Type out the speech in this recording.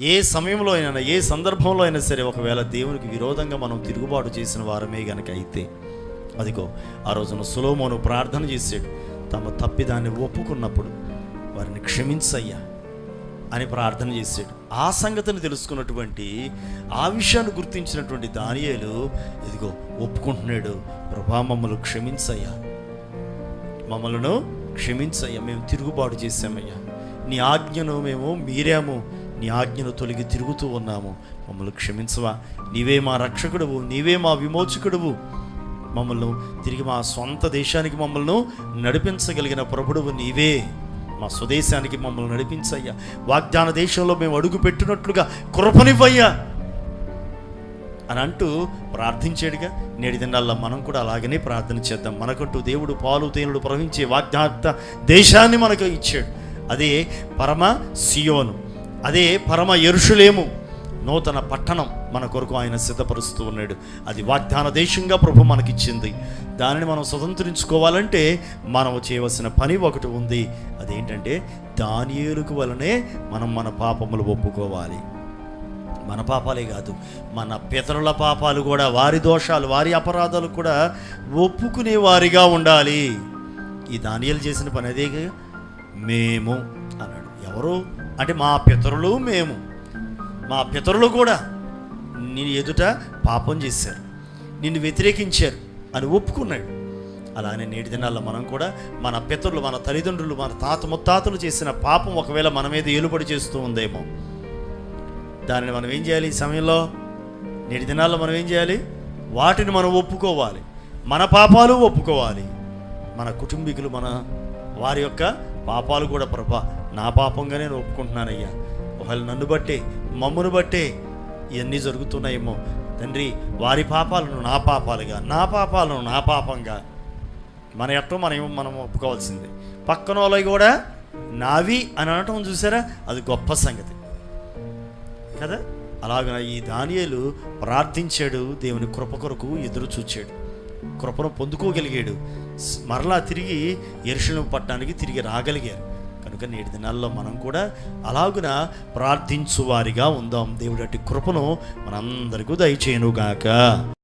ఏ సమయంలో అయినా ఏ సందర్భంలో అయినా సరే ఒకవేళ దేవునికి విరోధంగా మనం తిరుగుబాటు చేసిన వారమే గనక అయితే అదిగో ఆ రోజున సులోమోను ప్రార్థన చేశాడు. తమ తప్పిదాన్ని ఒప్పుకున్నప్పుడు వారిని క్షమించయ్యా అని ప్రార్థన చేశాడు. ఆ సంగతిని తెలుసుకున్నటువంటి ఆ విషయాన్ని గుర్తించినటువంటి దానియేలు ఇదిగో ఒప్పుకుంటున్నాడు. ప్రభా మమ్మల్ని క్షమించయ్యా. మమ్మలను క్షమించయ్యా. మేము తిరుగుబాటు చేశామయ్యా. నీ ఆజ్ఞను మేము మీరాము. నీ ఆజ్ఞను తొలగి తిరుగుతూ ఉన్నాము. మమ్మల్ని క్షమించవా. నీవే మా రక్షకుడువు నీవే మా విమోచకుడువు. మమ్మల్ని తిరిగి మా సొంత దేశానికి మమ్మల్ని నడిపించగలిగిన ప్రభుడువు నీవే. మా స్వదేశానికి మమ్మల్ని నడిపించయ్యా. వాగ్దాన దేశంలో మేము అడుగు పెట్టినట్లుగా కృపనివ్వయ్యా. అని అంటూ ప్రార్థించాడుగా నేటి దినాల్లో మనం కూడా అలాగనే ప్రార్థన చేద్దాం. మనకంటూ దేవుడు పాలు తేనుడు ప్రవహించే వాగ్దాత దేశాన్ని మనకు ఇచ్చాడు. అదే పరమ సియోను. అదే పరమ ఎరుషులేము నూతన పట్టణం మన కొరకు ఆయన సిద్ధపరుస్తూ ఉన్నాడు. అది వాగ్దాన దేశంగా ప్రభు మనకిచ్చింది. దానిని మనం స్వతంత్రించుకోవాలంటే మనం చేయవలసిన పని ఒకటి ఉంది. అదేంటంటే దానియేలుకు వలనే మనం మన పాపములు ఒప్పుకోవాలి. మన పాపాలే కాదు మన పితరుల పాపాలు కూడా వారి దోషాలు వారి అపరాధాలు కూడా ఒప్పుకునే వారిగా ఉండాలి. ఈ దానియలు చేసిన పని అదే మేము అన్నాడు. ఎవరు? అంటే మా పితరులు మేము. మా పితరులు కూడా నీ ఎదుట పాపం చేశారు. నిన్ను వ్యతిరేకించారు అని ఒప్పుకున్నాడు. అలానే నేటి దినాల్లో మనం కూడా మన పితరులు మన తల్లిదండ్రులు మన తాత ముత్తాతలు చేసిన పాపం ఒకవేళ మన మీద ఏలుబడి చేస్తూ ఉందేమో. దానిని మనం ఏం చేయాలి ఈ సమయంలో? నేటి దినాల్లో మనం ఏం చేయాలి? వాటిని మనం ఒప్పుకోవాలి. మన పాపాలు ఒప్పుకోవాలి. మన కుటుంబీకులు మన వారి యొక్క పాపాలు కూడా ప్రభా నా పాపంగా నేను ఒప్పుకుంటున్నానయ్యా. ఒకవేళ నన్ను బట్టే మమ్మను బట్టే ఇవన్నీ జరుగుతున్నాయేమో. తండ్రి వారి పాపాలను నా పాపాలుగా నా పాపాలను నా పాపంగా. మన ఎట్టో మనం మనం ఒప్పుకోవాల్సిందే. పక్కన వాళ్ళవి కూడా నావి అని అనటం చూసారా? అది గొప్ప సంగతి. కదా? అలాగ ఈ దానియేలు ప్రార్థించాడు దేవుని కృప కొరకు ఎదురు చూచాడు. కృపను పొందుకోగలిగాడు. మరలా తిరిగి ఎరుషులం పట్టడానికి తిరిగి రాగలిగారు. కనుక నేటి దినాల్లో మనం కూడా అలాగున ప్రార్థించువారిగా ఉందాం. దేవుడి అట్టి కృపను మనందరికీ దయచేయనుగాక.